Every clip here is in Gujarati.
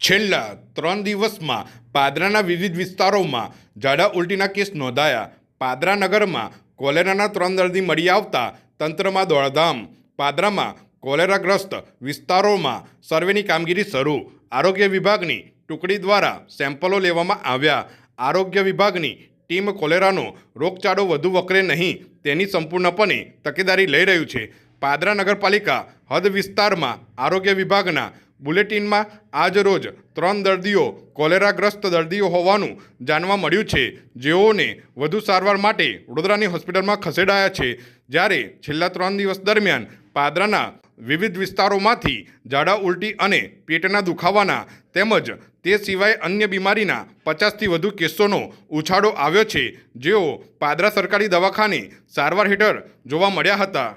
છેલ્લા ત્રણ દિવસમાં પાદરાના વિવિધ વિસ્તારોમાં ઝાડા ઉલટીના કેસ નોંધાયા. પાદરા નગરમાં કોલેરાના ત્રણ દર્દી મળી આવતા તંત્રમાં દોડધામ. પાદરામાં કોલેરાગ્રસ્ત વિસ્તારોમાં સર્વેની કામગીરી શરૂ. આરોગ્ય વિભાગની ટુકડી દ્વારા સેમ્પલો લેવામાં આવ્યા. આરોગ્ય વિભાગની ટીમ કોલેરાનો રોગચાળો વધુ વકરે નહીં, તેની સંપૂર્ણપણે તકેદારી લઈ રહ્યું છે. પાદરા નગરપાલિકા હદ વિસ્તારમાં આરોગ્ય વિભાગના બુલેટિનમાં આજરોજ ત્રણ દર્દીઓ કોલેરાગ્રસ્ત દર્દીઓ હોવાનું જાણવા મળ્યું છે. જેઓને વધુ સારવાર માટે વડોદરાની હોસ્પિટલમાં ખસેડાયા છે. જ્યારે છેલ્લા ત્રણ દિવસ દરમિયાન પાદરાના વિવિધ વિસ્તારોમાંથી ઝાડા ઉલટી અને પેટના દુખાવાના તેમજ તે સિવાય અન્ય બીમારીના પચાસથી વધુ કેસોનો ઉછાળો આવ્યો છે. જેઓ પાદરા સરકારી દવાખાને સારવાર હેઠળ જોવા મળ્યા હતા.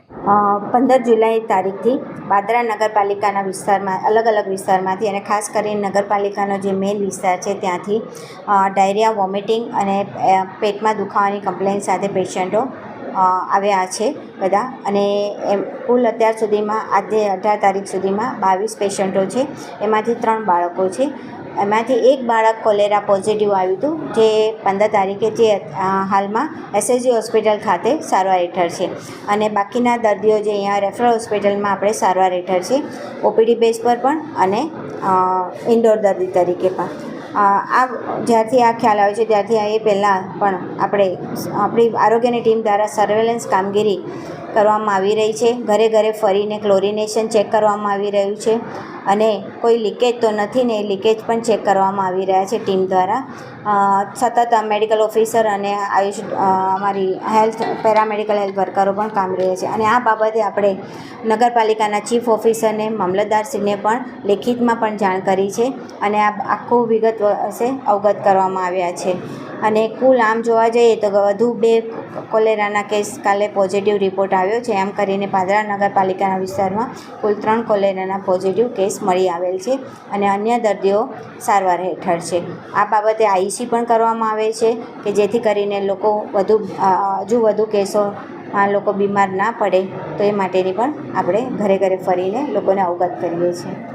પંદર જુલાઈ તારીખથી પાદરા નગરપાલિકાના વિસ્તારમાં, અલગ અલગ વિસ્તારમાંથી અને ખાસ કરીને નગરપાલિકાનો જે મેઇન વિસ્તાર છે ત્યાંથી ડાયરિયા, વોમિટિંગ અને પેટમાં દુખાવાની કમ્પ્લેન સાથે પેશન્ટો આવ્યા છે બધા. અને એમ, કુલ અત્યાર સુધીમાં, આજે અઢાર તારીખ સુધીમાં બાવીસ પેશન્ટો છે. એમાંથી ત્રણ બાળકો છે. એમાંથી એક બાળક કોલેરા પોઝિટિવ આવ્યું હતું, જે પંદર તારીખે જે હાલમાં એસએસજી હોસ્પિટલ ખાતે સારવાર હેઠળ છે. અને બાકીના દર્દીઓ જે અહીંયા રેફરલ હોસ્પિટલમાં આપણે સારવાર હેઠળ છે, ઓપીડી બેઝ પર પણ અને ઇન્ડોર દર્દી તરીકે પણ. આ જ્યારથી આ ખ્યાલ આવ્યો છે, ત્યારથી એ પહેલાં પણ આપણે આપણી આરોગ્યની ટીમ દ્વારા સર્વેલન્સ કામગીરી કરવામાં આવી રહી છે. ઘરે ઘરે ફરીને ક્લોરિનેશન ચેક કરવામાં આવી રહ્યું છે. અને કોઈ લીકેજ તો નથી ને લીકેજ પણ ચેક કરવામાં આવી રહ્યા છે ટીમ દ્વારા. સતત મેડિકલ ઓફિસર અને આયુષ અમારી હેલ્થ પેરામેડિકલ હેલ્થ વર્કરો પણ કામ રહ્યા છે. અને આ બાબતે આપણે નગરપાલિકાના ચીફ ઓફિસરને મામલતદારશ્રીને પણ લેખિતમાં પણ જાણ કરી છે. અને આ આખું વિગત હશે, અવગત કરવામાં આવ્યા છે. અને કુલ આમ જોવા જઈએ તો વધુ બે કોલેરાના કેસ કાલે પોઝિટિવ રિપોર્ટ આવ્યો છે. એમ કરીને પાદરા નગરપાલિકાના વિસ્તારમાં કુલ ત્રણ કોલેરાના પોઝિટિવ કેસ મળી આવેલ છે અને અન્ય દર્દીઓ સારવાર હેઠળ છે. આ બાબતે આઈસી પણ કરવામાં આવે છે કે જેથી કરીને લોકો વધુ હજુ વધુ કેસોમાં લોકો બીમાર ના પડે તો એ માટેની પણ આપણે ઘરે ઘરે ફરીને લોકોને અવગત કરીએ છીએ.